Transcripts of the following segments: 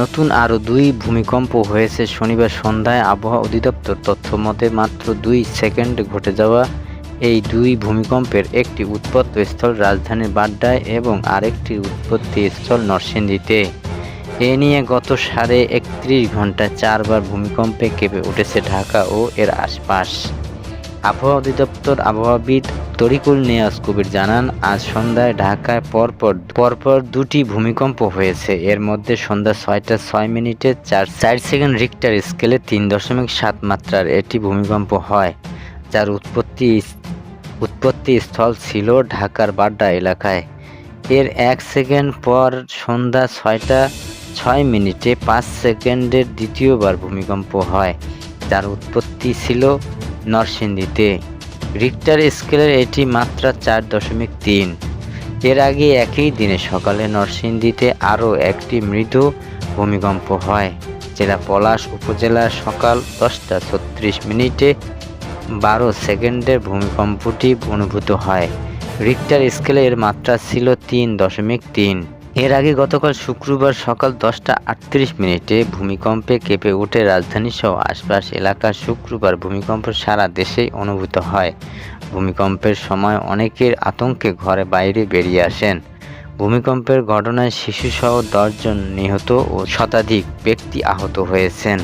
নতুন আরও দুই ভূমিকম্প হয়েছে শনিবার সন্ধ্যায় আবহাওয়া অধিদপ্তর। তথ্য মতে মাত্র দুই সেকেন্ড ঘটে যাওয়া এই দুই ভূমিকম্পের একটি উৎপত্ত স্থল রাজধানীর বাড্ডায় এবং আরেকটির উৎপত্তিস্থল নরসিংদীতে। এ নিয়ে গত সাড়ে একত্রিশ ঘণ্টা চারবার ভূমিকম্পে কেঁপে উঠেছে ঢাকা ও এর আশপাশ। আবহাওয়া অধিদপ্তর আবহাওয়াবিদ তরিকুল নিয়াজ কবির জানান, আজ সন্ধ্যায় ঢাকায় পরপর পরপর দুটি ভূমিকম্প হয়েছে। এর মধ্যে সন্ধ্যা ছয়টা ছয় মিনিটে চার চার সেকেন্ড রিক্টার স্কেলে তিন দশমিক সাত মাত্রার এটি ভূমিকম্প হয়, যার উৎপত্তি উৎপত্তি স্থল ছিল ঢাকার বাড্ডা এলাকায়। এর এক সেকেন্ড পর সন্ধ্যা ছয়টা ছয় মিনিটে পাঁচ সেকেন্ডের দ্বিতীয়বার ভূমিকম্প হয়, যার উৎপত্তি ছিল নরসিংদীতে। রিক্টার স্কেলের এটি মাত্রা চার দশমিক তিন। এর আগে একই দিনে সকালে নরসিংদীতে আরও একটি মৃদু ভূমিকম্প হয় জেলা পলাশ উপজেলার সকাল দশটা ছত্রিশ মিনিটে বারো সেকেন্ডের ভূমিকম্পটি অনুভূত হয়। রিক্টার স্কেলে এর মাত্রা ছিল তিন দশমিক তিন। এর আগে গতকাল শুক্রবার সকাল দশটা আটত্রিশ মিনিটে ভূমিকম্পে কেঁপে ওঠে রাজধানী সহ আশপাশ এলাকার শুক্রবার ভূমিকম্প সারা দেশেই অনুভূত হয়। ভূমিকম্পের সময় অনেকের আতঙ্কে ঘরে বাইরে বেরিয়ে আসেন। ভূমিকম্পের ঘটনায় শিশুসহ দশজন নিহত ও শতাধিক ব্যক্তি আহত হয়েছেন।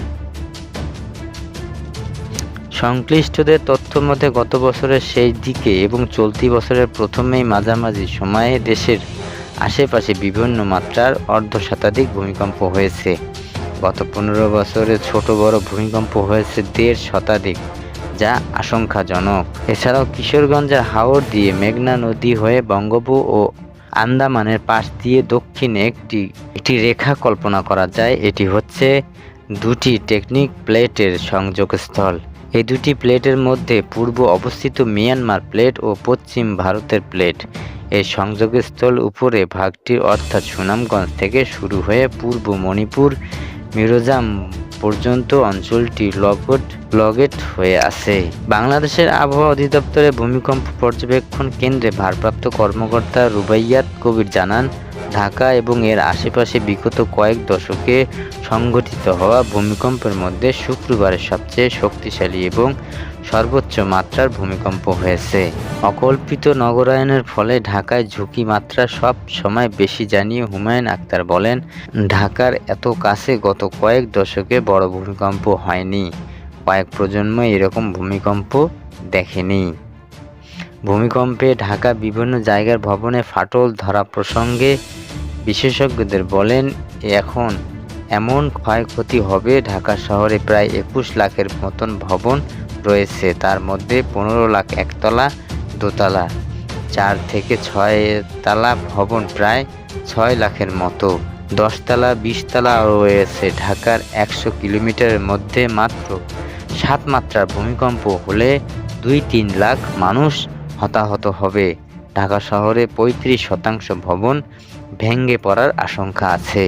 সংশ্লিষ্টদের তথ্য মতে গত বছরের শেষ দিকে এবং চলতি বছরের প্রথমেই মাঝামাঝি সময়ে দেশের আশেপাশে বিভিন্ন মাত্রার অর্ধ শতাধিক ভূমিকম্প হয়েছে। গত পনেরো বছরে ছোট বড় ভূমিকম্প হয়েছে দেড় শতাধিক, যা আশঙ্কাজনক। এছাড়াও কিশোরগঞ্জের হাওড় দিয়ে মেঘনা নদী হয়ে বঙ্গোপ ও আন্দামানের পাশ দিয়ে দক্ষিণে একটি একটি রেখা কল্পনা করা যায়। এটি হচ্ছে দুটি টেকনিক প্লেটের সংযোগস্থল। এই দুটি প্লেটের মধ্যে পূর্ব অবস্থিত মিয়ানমার প্লেট ও পশ্চিম ভারতের প্লেট। এই সংযোগস্থল উপরে ভাগটি অর্থাৎ সুনামগঞ্জ থেকে শুরু হয়ে পূর্ব মণিপুর মিরোজাম পর্যন্ত অঞ্চলটি লগট, লগেট হয়ে আছে। বাংলাদেশের আবহাওয়া অধিদপ্তরের ভূমিকম্প পর্যবেক্ষণ কেন্দ্রে ভারপ্রাপ্ত কর্মকর্তা রুবাইয়াত কবির জানান, ঢাকা এবং এর আশেপাশে বিগত কয়েক দশকে সংঘটিত হওয়া ভূমিকম্পের মধ্যে শুক্রবারের সবচেয়ে শক্তিশালী এবং সর্বোচ্চ মাত্রার ভূমিকম্প হয়েছে। অকল্পিত নগরায়নের ফলে ঢাকায় ঝুঁকি মাত্রা সব সময় বেশি জানিয়ে হুমায়ুন আক্তার বলেন, ঢাকার এত কাছে গত কয়েক দশকে বড় ভূমিকম্প হয়নি। কয়েক প্রজন্ম এরকম ভূমিকম্প দেখেনি। ভূমিকম্পে ঢাকা বিভিন্ন জায়গার ভবনে ফাটল ধরা প্রসঙ্গে বিশেষজ্ঞদের বলেন, এখন এমন ক্ষয়ক্ষতি হবে ঢাকা শহরে প্রায় একুশ লাখের মতন ভবন রয়েছে। তার মধ্যে পনেরো লাখ একতলা, দোতলা। চার থেকে ছয় তালা ভবন প্রায় ছয় লাখের মতো। দশতলা, বিশতলা রয়েছে। ঢাকার একশো কিলোমিটারের মধ্যে মাত্র সাত মাত্রার ভূমিকম্প হলে দুই তিন লাখ মানুষ হতাহত হবে। ঢাকা শহরে পঁয়ত্রিশ শতাংশ ভবন ভেঙে পড়ার আশঙ্কা আছে।